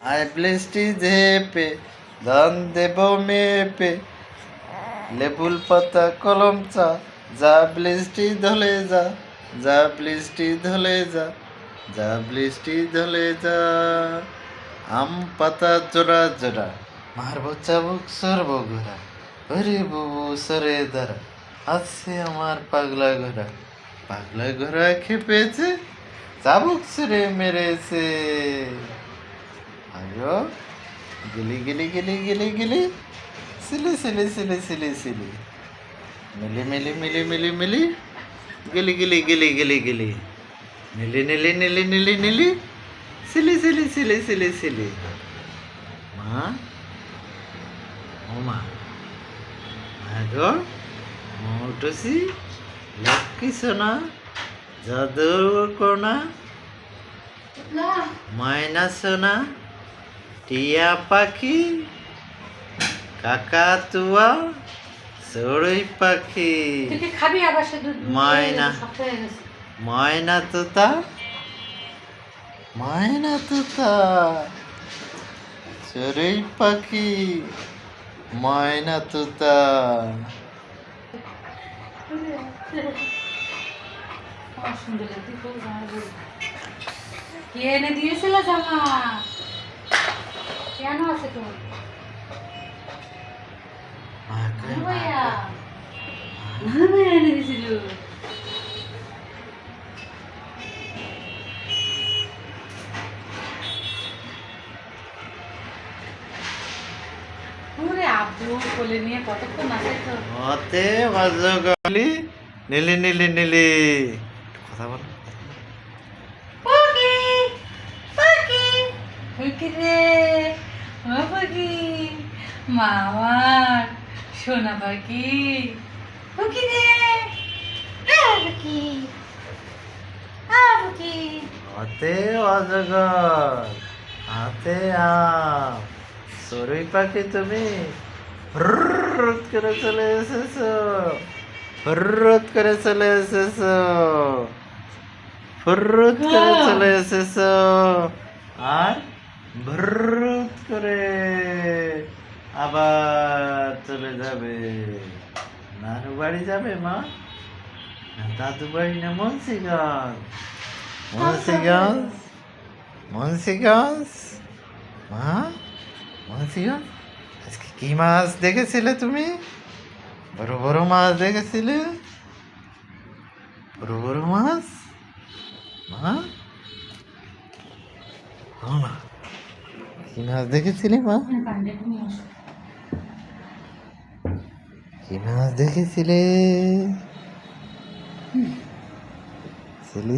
I বৃষ্টি ঝেপে, ধান দেব মেপে। লেবুল পাতা কলম চা, যা বৃষ্টি ধলে যা যা বৃষ্টি ধলে যা যা বৃষ্টি ধলে যা। আম পাতা জোড়া জোড়া, মারব চাবুক, সরব ঘোরা ওরে বুবু সরে দাঁড়া আছে আমার পাগলা ঘোরা পাগলা ঘোরা খেপেছে, চাবুক সরে মেরেছে। আয়ো গিলি গিলি গিলি গিলি গিলি। সিলি সিলি সিলি সিলি সিলি। মিলি মিলি মিলি মিলি মিলি। গিলি গিলি গিলি গিলি গিলি। নীলি নীলি নীলি নীলি নীলি। সিলি সিলি সিলি সিলি সিলি। মা। ও মা। মা গো মৌটসি। লক্ষ্মী সোনা। জাদুর কোনা ময়না সোনা। টিয়া পাখি কাকাতুয়া চড়ুই পাখি খাবি আবার সে ময়না। ময়না তোতা ময়না তোতা চড়ুই পাখি ময়না তোতা। কে এনে দিয়েছিল জামা কেন আছে নানু এনে দিয়েছিল কোলে নিয়ে কতক্ষণ নাচে তো? মতে বাজগলি নীলি নীলি নীলি। কথা বল। পাখি পাখি। রে। ও পাখি মামার সোনা পাখি পাখি রে। পাখি পাখি হাতে অজগর হাতে আম। চড়ুই পাখি তুমি হুররুত করে চলে এসেছ হুররুত করে চলে এসেছ ফুররুত করে চলে এসেছ। আর ভুররুত করে আবার চলে যাবে নানু বাড়ি যাবে মা? না দাদু বাড়ি না মুন্সিগঞ্জ। মুন্সিগঞ্জ? মুন্সিগঞ্জ? মা? মুন্সিগঞ্জ? আজকে কি মাছ দেখেছিলে তুমি? বড় বড় মাছ দেখেছিলে? বড় বড় মাছ? মা? কি মাছ দেখেছিলে মা? আসো। কি মাছ দেখেছিলে সিলি